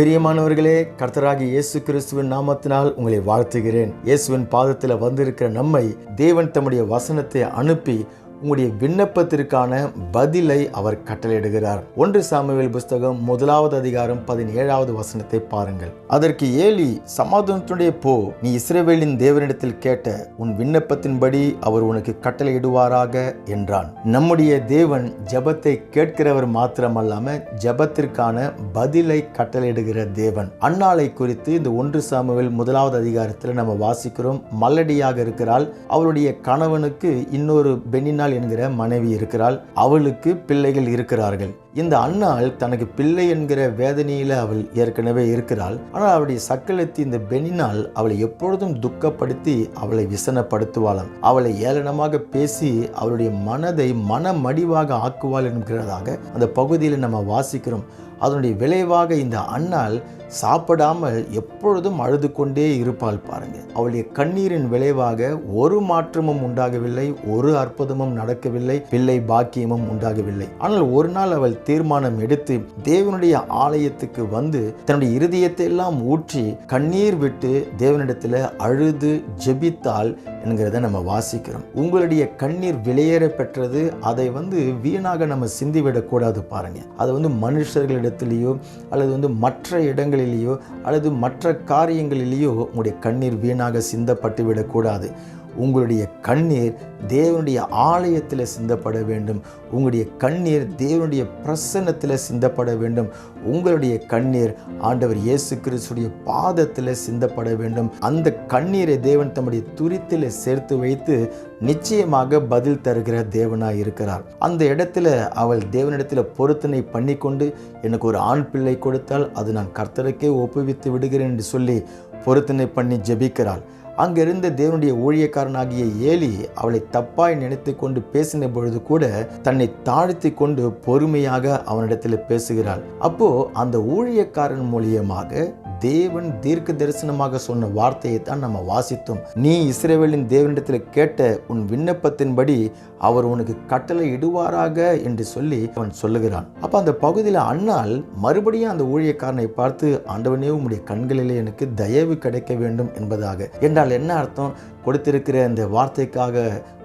பிரியமானவர்களே கர்த்தராகி இயேசு கிறிஸ்துவின் நாமத்தினால் உங்களை வாழ்த்துகிறேன். இயேசுவின் பாதத்தில் வந்திருக்கிற நம்மை தேவன் தம்முடைய வசனத்தை அனுப்பி உங்களுடைய விண்ணப்பத்திற்கான பதிலை அவர் கட்டளையிடுகிறார். ஒன்று சாமுவேல் புஸ்தகம் முதலாவது அதிகாரம் பதினேழாவது வசனத்தை பாருங்கள். அதற்கு ஏலி சமாதானத்துடைய போ நீ இஸ்ரவேலின் தேவனிடத்தில் கேட்ட உன் விண்ணப்பத்தின்படி அவர் உனக்கு கட்டளையிடுவாராக என்றான். நம்முடைய தேவன் ஜெபத்தை கேட்கிறவர் மாத்திரமல்லாம ஜெபத்திற்கான பதிலை கட்டளையிடுகிற தேவன். அன்னாலை குறித்து இந்த ஒன்று சாமுவேல் முதலாவது அதிகாரத்தில் நம்ம வாசிக்கிறோம். மல்லடியாக இருக்கிறாள். அவளுடைய கணவனுக்கு இன்னொரு பெண்ணினால் என்கிற மனைவி இருக்கிறாள். அவளுக்கு பிள்ளைகள் இருக்கிறார்கள். இந்த அண்ணாள் தனக்கு பிள்ளை என்கிற வேதனையில் அவள் ஏற்கனவே இருக்கிறாள். ஆனால் அவளுடைய சக்களத்தி இந்த பெனினால் அவளை எப்பொழுதும் துக்கப்படுத்தி அவளை விசனப்படுத்துவாளாம். அவளை ஏளனமாக பேசி அவளுடைய மனதை மனமடிவாக ஆக்குவாள் என்கிறதாக அந்த பகுதியில் நம்ம வாசிக்கிறோம். அதனுடைய விளைவாக இந்த அண்ணால் சாப்பிடாமல் எப்பொழுதும் அழுது கொண்டே இருப்பாள் பாருங்க. அவளுடைய கண்ணீரின் விளைவாக ஒரு மாற்றமும் உண்டாகவில்லை ஒரு அற்புதமும் நடக்கவில்லை பிள்ளை பாக்கியமும் உண்டாகவில்லை. ஆனால் ஒரு நாள் அவள் தீர்மானம் எடுத்து தேவனுடைய ஆலயத்துக்கு வந்து தன்னுடைய இருதயத்தை எல்லாம் ஊற்றி கண்ணீர் விட்டு தேவனிடத்தில் அழுது ஜெபித்தாள் என்கிறத நம்ம வாசிக்கிறோம். உங்களுடைய கண்ணீர் விலையேற பெற்றது அதை வந்து வீணாக நம்ம சிந்திவிடக்கூடாது பாருங்க. அது வந்து மனுஷர்களிடத்திலேயோ அல்லது வந்து மற்ற இடங்களிலேயோ அல்லது மற்ற காரியங்களிலேயோ உங்களுடைய கண்ணீர் வீணாக சிந்தப்பட்டு விடக்கூடாது உங்களுடைய கண்ணீர் தேவனுடைய ஆலயத்தில் சிந்தப்பட வேண்டும். உங்களுடைய கண்ணீர் தேவனுடைய பிரசன்னத்தில் சிந்தப்பட வேண்டும். உங்களுடைய கண்ணீர் ஆண்டவர் இயேசு கிறிஸ்துடைய பாதத்தில் சிந்தப்பட வேண்டும். அந்த கண்ணீரை தேவன் தம்முடைய துரித்தில் சேர்த்து வைத்து நிச்சயமாக பதில் தருகிற தேவனாய் இருக்கிறார். அந்த இடத்துல அவள் தேவனிடத்தில் பொருத்தனை பண்ணிக்கொண்டு எனக்கு ஒரு ஆண் பிள்ளை கொடுத்தால் அது நான் கர்த்தருக்கே ஒப்புவித்து விடுகிறேன் என்று சொல்லி பொருத்தனை பண்ணி ஜெபிக்கிறாள். அங்கிருந்த தேவனுடைய ஊழியக்காரனாகிய ஏலி அவளை தப்பாய் நினைத்து கொண்டு பேசின பொழுது கூட தன்னை தாழ்த்தி கொண்டு பொறுமையாக அவனிடத்தில் பேசுகிறாள். அப்போ அந்த ஊழியக்காரன் மூலியமாக தேவன் தீர்க்க தரிசனமாக சொன்ன வார்த்தையை தான் நம்ம வாசித்தோம். நீ இஸ்ரேவேலின் தேவனிடத்தில் கேட்ட உன் விண்ணப்பத்தின்படி அவர் உனக்கு கட்டளை இடுவாராக என்று சொல்லி அவன் சொல்லுகிறான். அப்ப அந்த பகுதியில் அண்ணால் மறுபடியும் அந்த ஊழியக்காரனை பார்த்து ஆண்டவனே உம்முடைய கண்களிலே எனக்கு தயவு கிடைக்க வேண்டும் என்பதாக. என்றால் என்ன அர்த்தம்? கொடுத்திருக்கிற இந்த வார்த்தைக்காக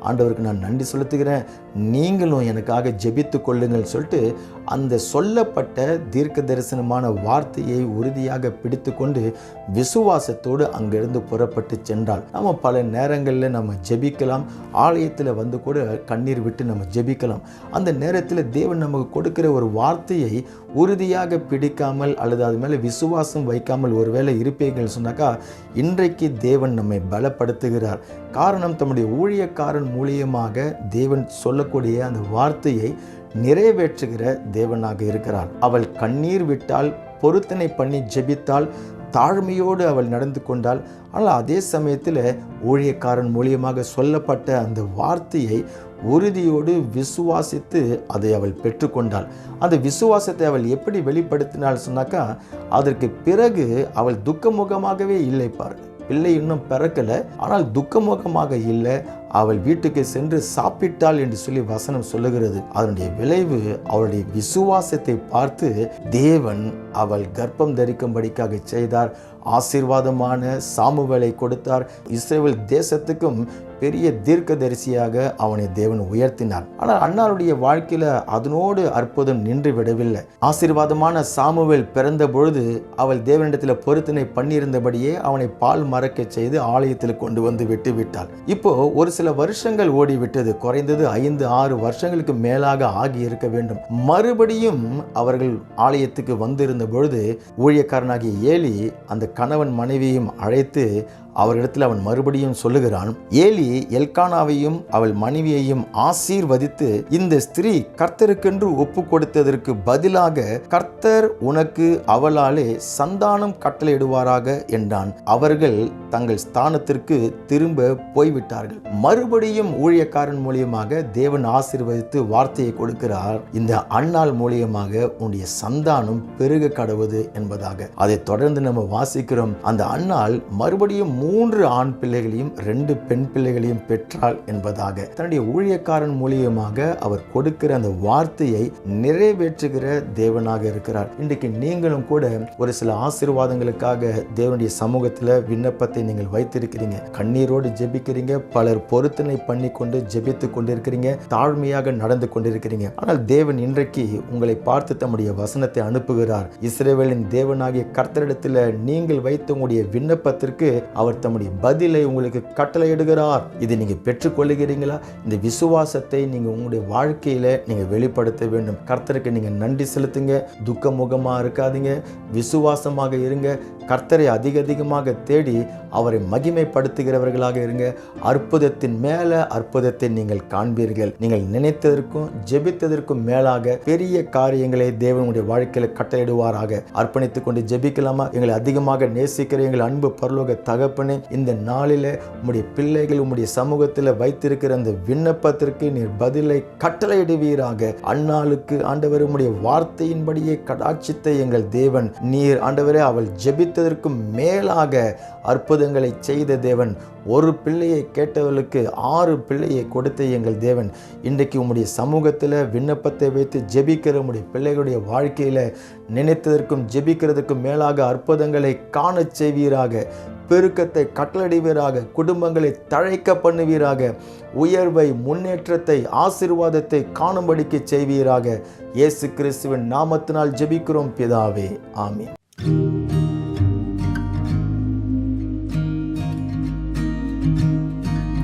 ஆண்டவருக்கு நான் நன்றி செலுத்துகிறேன். நீங்களும் எனக்காக ஜெபித்து கொள்ளுங்கள் சொல்லிட்டு அந்த சொல்லப்பட்ட தீர்க்க தரிசனமான வார்த்தையை உறுதியாக பிடித்து கொண்டு விசுவாசத்தோடு அங்கிருந்து புறப்பட்டு சென்றால் நம்ம பல நேரங்களில் நம்ம ஜெபிக்கலாம். ஆலயத்தில் வந்து கூட கண்ணீர் விட்டு நம்ம ஜெபிக்கலாம். அந்த நேரத்தில் தேவன் நமக்கு கொடுக்கிற ஒரு வார்த்தையை உறுதியாக பிடிக்காமல் அல்லது அது மேலே விசுவாசம் வைக்காமல் ஒருவேளை இருப்பீர்கள் சொன்னாக்கா இன்றைக்கு தேவன் நம்மை பலப்படுத்துகிறார். காரணம் தம்முடைய ஊழியக்காரன் மூலியமாக தேவன் சொல்லக்கூடிய அந்த வார்த்தையை நிறைவேற்றுகிற தேவனாக இருக்கிறார். அவள் கண்ணீர் விட்டால் பொருத்தனை பண்ணி ஜெபித்தால் தாழ்மையோடு அவள் நடந்து கொண்டாள். ஆனால் அதே சமயத்தில் ஊழியக்காரன் மூலியமாக சொல்லப்பட்ட அந்த வார்த்தையை உறுதியோடு விசுவாசித்து அதை அவள் பெற்றுக்கொண்டாள். அந்த விசுவாசத்தை அவள் எப்படி வெளிப்படுத்தினாள் சொன்னாக்கா அதற்கு பிறகு அவள் துக்கமுகமாகவே இல்லை பாருங்கள். பிள்ளை இன்னும் பிறக்கலை ஆனால் துக்கமுகமாக இல்லை. அவள் வீட்டுக்கு சென்று சாப்பிட்டாள் என்று சொல்லி வசனம் சொல்லுகிறது. அதனுடைய விளைவு அவளுடைய விசுவாசத்தை பார்த்து தேவன் அவள் கர்ப்பம் தரிக்கும்படிக்காக செய்தார். ஆசீர்வாதமான சாமுவேலை கொடுத்தார். இஸ்ரேல் தேசத்துக்கும் பெரிய தீர்க்கதரிசியாக அவனை தேவன் உயர்த்தினார். ஆனால் அன்னாருடைய வாழ்க்கையில அதனோடு அற்புதம் நின்று விடவில்லை. ஆசீர்வாதமான சாமுவேல் பிறந்த பொழுது அவள் தேவனிடத்தில் பொருத்தனை பண்ணியிருந்தபடியே அவனை பால் மறக்க செய்து ஆலயத்தில் கொண்டு வந்து விட்டு விட்டாள். இப்போ ஒரு சில வருஷங்கள் ஓடிவிட்டது. குறைந்தது ஐந்து ஆறு வருஷங்களுக்கு மேலாக ஆகி இருக்க வேண்டும். மறுபடியும் அவர்கள் ஆலயத்துக்கு வந்திருந்த பொழுது ஊழியக்காரனாகிய ஏலி அந்த கணவன் மனைவியையும் அழைத்து அவரிடத்தில் அவன் மறுபடியும் சொல்லுகிறான் ஏலி எல்கானாவையும் அவள் மனைவியையும் ஆசீர்வதித்து இந்த ஸ்திரீ கர்த்தருக்கென்று ஒப்பு கொடுத்ததற்கு பதிலாக கர்த்தர் உனக்கு அவளாலே சந்தானம் கட்டளையிடுவாராக என்றான். அவர்கள் தங்கள் ஸ்தானத்திற்கு திரும்ப போய்விட்டார்கள். மறுபடியும் ஊழியக்காரன் மூலியமாக தேவன் ஆசீர்வதித்து வார்த்தையை கொடுக்கிறார். இந்த அண்ணாள் மூலியமாக உன்னுடைய சந்தானம் பெருக கடவுது என்பதாக. அதை தொடர்ந்து நம்ம வாசிக்கிறோம். அந்த அன்னால் மறுபடியும் மூன்று ஆண் பிள்ளைகளையும் ரெண்டு பெண் பிள்ளைகளையும் பெற்றாள் என்பதாக தன்னுடைய ஊழியக்காரன் மூலியமாக அவர் கொடுக்கிற அந்த வார்த்தையை நிறைவேற்றுகிற தேவனாக இருக்கிறார். இன்றைக்கு நீங்களும் கூட ஒரு சில ஆசீர்வாதங்களுக்காக தேவனுடைய சமூகத்தில் விண்ணப்பத்தை நீங்கள் வைத்திருக்கிறீங்க. கண்ணீரோடு ஜெபிக்கிறீங்க. பலர் பொருத்தனை பண்ணி கொண்டு ஜெபித்து கொண்டிருக்கிறீங்க. தாழ்மையாக நடந்து கொண்டிருக்கிறீங்க. ஆனால் தேவன் இன்றைக்கு உங்களை பார்த்து தம்முடைய வசனத்தை அனுப்புகிறார். இஸ்ரேவேலின் தேவனாகிய கர்த்தரிடத்தில் நீங்கள் வைத்த உங்களுடைய விண்ணப்பத்திற்கு அவர் தம்முடைய பதிலை உங்களுக்கு கட்டளையிடுகிறார். இதை நீங்கள் பெற்றுக்கொள்ளுகிறீங்களா இந்த விசுவாசத்தை நீங்கள் உங்களுடைய வாழ்க்கையில் நீங்கள் வெளிப்படுத்த வேண்டும். கர்த்தருக்கு நீங்கள் நன்றி செலுத்துங்க. துக்கமுகமாக இருக்காதீங்க. விசுவாசமாக இருங்க. கர்த்தரை அதிக அதிகமாக தேடி அவரை மகிமைப்படுத்துகிறவர்களாக இருங்க. அற்புதத்தின் மேலே அற்புதத்தை நீங்கள் காண்பீர்கள். நீங்கள் நினைத்ததற்கும் ஜெபித்ததற்கும் மேலாக பெரிய காரியங்களை தேவனுடைய வாழ்க்கையில் கட்டளையிடுவாராக. அர்ப்பணித்துக் கொண்டு ஜெபிக்கலாமா? எங்களை அதிகமாக நேசிக்கிற எங்கள் அன்பு பரலோக தகப்பன் இந்த நாளில் உம்முடைய பிள்ளைகள் உம்முடைய சமூகத்தில் வைத்திருக்கிற அந்த விண்ணப்பத்திற்கு நீர் பதிலை கட்டளையிடுவீராக. அந்நாளுக்கு ஆண்டவர் உம்முடைய வார்த்தையின்படியே கடாட்சித்த எங்கள் தேவன். நீர் ஆண்டவரே அவள் ஜெபித்ததற்கும் மேலாக அற்புதங்களை செய்த தேவன். ஒரு பிள்ளையை கேட்டவர்களுக்கு ஆறு பிள்ளையை கொடுத்த எங்கள் தேவன் இன்றைக்கு உம்முடைய சமூகத்தில் விண்ணப்பத்தை வைத்து ஜெபிக்கிற உம்முடைய பிள்ளைகளுடைய வாழ்க்கையில் நினைத்ததற்கும் ஜெபிக்கிறதுக்கும் மேலாக அற்புதங்களை காணச் செய்வீராக பெருக்கத்தை கட்டளடிவீராக குடும்பங்களை தழைக்க பண்ணுவீராக உயர்வை முன்னேற்றத்தை ஆசீர்வாதத்தை காணும்படிக்கு செய்வீராக. இயேசு கிறிஸ்துவின் நாமத்தினால் ஜெபிக்கிறோம் பிதாவே. ஆமீன்.